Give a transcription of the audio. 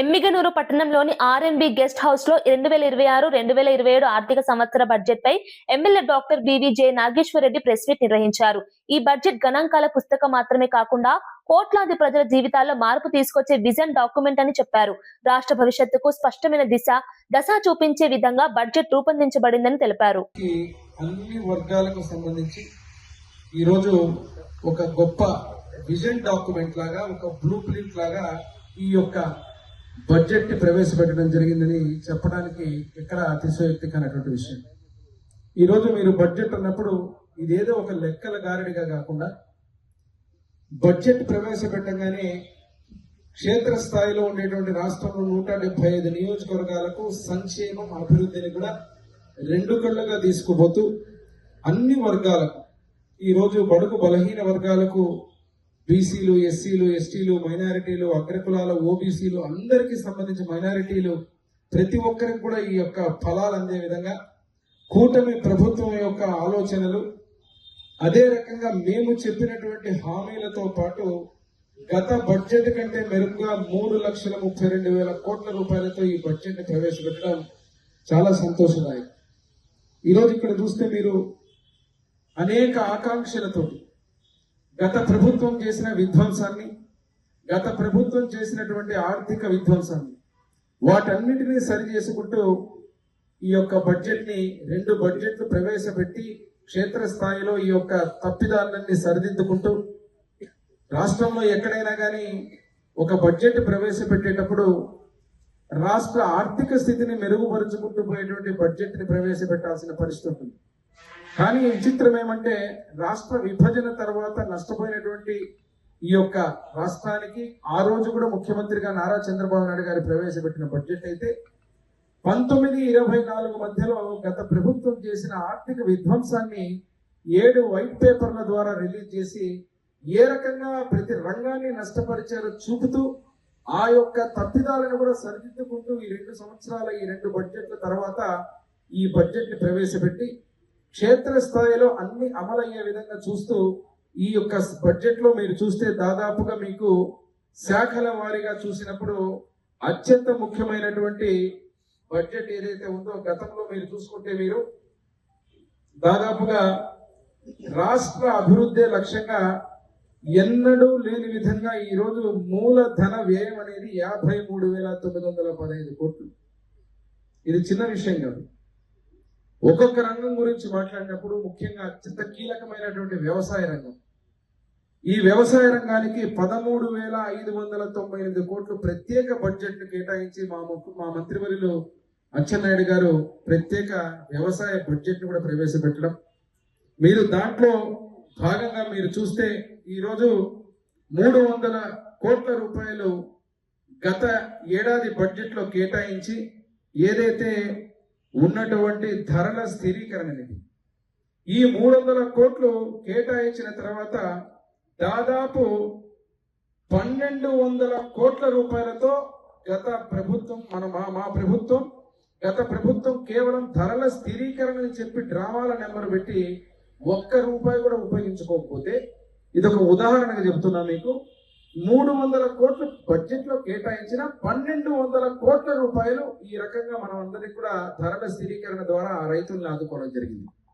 ఎమ్మిగనూరు పట్టణంలోని R&B guest హౌస్లో రెండు వేల ఇరవై ఆరు రెండు వేల ఇరవై ఏడు ఆర్థిక సంవత్సర బడ్జెట్ పై MLA doctor B V J Nageswara Reddy press meet నిర్వహించారు. ఈ బడ్జెట్ గణాంకాల పుస్తకం మాత్రమే కాకుండా కోట్లాది ప్రజల జీవితాల్లో మార్పు తీసుకొచ్చే విజన్ డాక్యుమెంట్ అని చెప్పారు. రాష్ట్ర భవిష్యత్తుకు స్పష్టమైన దిశ దశ చూపించే విధంగా బడ్జెట్ రూపొందించబడిందని తెలిపారు. అన్ని వర్గాలకు సంబంధించి ఈరోజు ఒక గొప్ప విజన్ డాక్యుమెంట్ లాగా ఒక బ్లూ ప్రింట్ లాగా ఈ యొక్క బడ్జెట్ ప్రవేశపెట్టడం జరిగిందని చెప్పడానికి ఎక్కడ అతిశయోక్తి కానటువంటి విషయం ఈరోజు మీరు బడ్జెట్ ఉన్నప్పుడు ఇదేదో ఒక లెక్కల గారడిగా కాకుండా బడ్జెట్ ప్రవేశపెట్టగానే క్షేత్రస్థాయిలో ఉండేటువంటి రాష్ట్రంలో నూట డెబ్బై ఐదు నియోజకవర్గాలకు సంక్షేమం అభివృద్ధిని కూడా రెండు కళ్ళుగా తీసుకుపోతూ అన్ని వర్గాలకు ఈరోజు బడుగు బలహీన వర్గాలకు బీసీలు ఎస్సీలు ఎస్టీలు మైనారిటీలు అగ్రకులాలు ఓబీసీలు అందరికీ సంబంధించి మైనారిటీలు ప్రతి ఒక్కరికి కూడా ఈ యొక్క ఫలాలు అందే విధంగా కూటమి ప్రభుత్వం యొక్క ఆలోచనలు. అదే రకంగా మేము చెప్పినటువంటి హామీలతో పాటు గత బడ్జెట్ కంటే మెరుగ్గా మూడు లక్షల ముప్పై రెండు వేల కోట్ల రూపాయలతో ఈ బడ్జెట్ ప్రవేశపెట్టడం చాలా సంతోషదాయకం. ఈరోజు ఇక్కడ చూస్తే మీరు అనేక ఆకాంక్షలతో గత ప్రభుత్వం చేసిన విధ్వంసాన్ని గత ప్రభుత్వం చేసినటువంటి ఆర్థిక విధ్వంసాన్ని వాటన్నిటినీ సరి చేసుకుంటూ ఈ యొక్క బడ్జెట్ని రెండు బడ్జెట్లు ప్రవేశపెట్టి క్షేత్రస్థాయిలో ఈ యొక్క తప్పిదాలన్నీ సరిదిద్దుకుంటూ రాష్ట్రంలో ఎక్కడైనా కానీ ఒక బడ్జెట్ ప్రవేశపెట్టేటప్పుడు రాష్ట్ర ఆర్థిక స్థితిని మెరుగుపరుచుకుంటూ పోయేటువంటి బడ్జెట్ని ప్రవేశపెట్టాల్సిన పరిస్థితి ఉంటుంది. కానీ విచిత్రం ఏమంటే రాష్ట్ర విభజన తర్వాత నష్టపోయినటువంటి ఈ యొక్క రాష్ట్రానికి ఆ రోజు కూడా ముఖ్యమంత్రిగా నారా చంద్రబాబు నాయుడు గారు ప్రవేశపెట్టిన బడ్జెట్ అయితే పంతొమ్మిది ఇరవై నాలుగు మధ్యలో గత ప్రభుత్వం చేసిన ఆర్థిక విధ్వంసాన్ని ఏడు వైట్ పేపర్ల ద్వారా రిలీజ్ చేసి ఏ రకంగా ప్రతి రంగాన్ని నష్టపరిచారో చూపుతూ ఆ యొక్క తప్పిదాలను కూడా సరిదిద్దుకుంటూ ఈ రెండు సంవత్సరాల ఈ రెండు బడ్జెట్ల తర్వాత ఈ బడ్జెట్ని ప్రవేశపెట్టి క్షేత్రస్థాయిలో అన్ని అమలయ్యే విధంగా చూస్తూ ఈ యొక్క బడ్జెట్లో మీరు చూస్తే దాదాపుగా మీకు శాఖల వారీగా చూసినప్పుడు అత్యంత ముఖ్యమైనటువంటి బడ్జెట్ ఏదైతే ఉందో గతంలో మీరు చూసుకుంటే మీరు దాదాపుగా రాష్ట్ర అభివృద్ధి లక్ష్యంగా ఎన్నడూ లేని విధంగా ఈరోజు మూలధన వ్యయం అనేది యాభై మూడు వేల తొమ్మిది వందల పదహైదు కోట్లు. ఇది చిన్న విషయం కాదు. ఒక్కొక్క రంగం గురించి మాట్లాడినప్పుడు ముఖ్యంగా అత్యంత కీలకమైనటువంటి వ్యవసాయ రంగం. ఈ వ్యవసాయ రంగానికి పదమూడు వేల ఐదు వందల తొంభై ఎనిమిది కోట్లు ప్రత్యేక బడ్జెట్ కేటాయించి మా ము- మా మంత్రివర్యులు అచ్చెన్నాయుడు గారు ప్రత్యేక వ్యవసాయ బడ్జెట్ను కూడా ప్రవేశపెట్టడం. మీరు దాంట్లో భాగంగా మీరు చూస్తే ఈరోజు మూడు వందల కోట్ల రూపాయలు గత ఏడాది బడ్జెట్లో కేటాయించి ఏదైతే ఉన్నటువంటి ధరల స్థిరీకరణ నిధి ఈ మూడు వందల కోట్లు కేటాయించిన తర్వాత దాదాపు పన్నెండు వందల కోట్ల రూపాయలతో గత ప్రభుత్వం మన మా మా ప్రభుత్వం గత ప్రభుత్వం కేవలం ధరల స్థిరీకరణ అని చెప్పి డ్రామాల నెంబర్ పెట్టి ఒక్క రూపాయి కూడా ఉపయోగించుకోకపోతే ఇది ఒక ఉదాహరణగా చెప్తున్నా మీకు. మూడు వందల కోట్లు బడ్జెట్లో కేటాయించిన పన్నెండు వందల కోట్ల రూపాయలు ఈ రకంగా మనం అందరికి కూడా ధరల స్థిరీకరణ ద్వారా ఆ రైతుల్ని ఆదుకోవడం జరిగింది.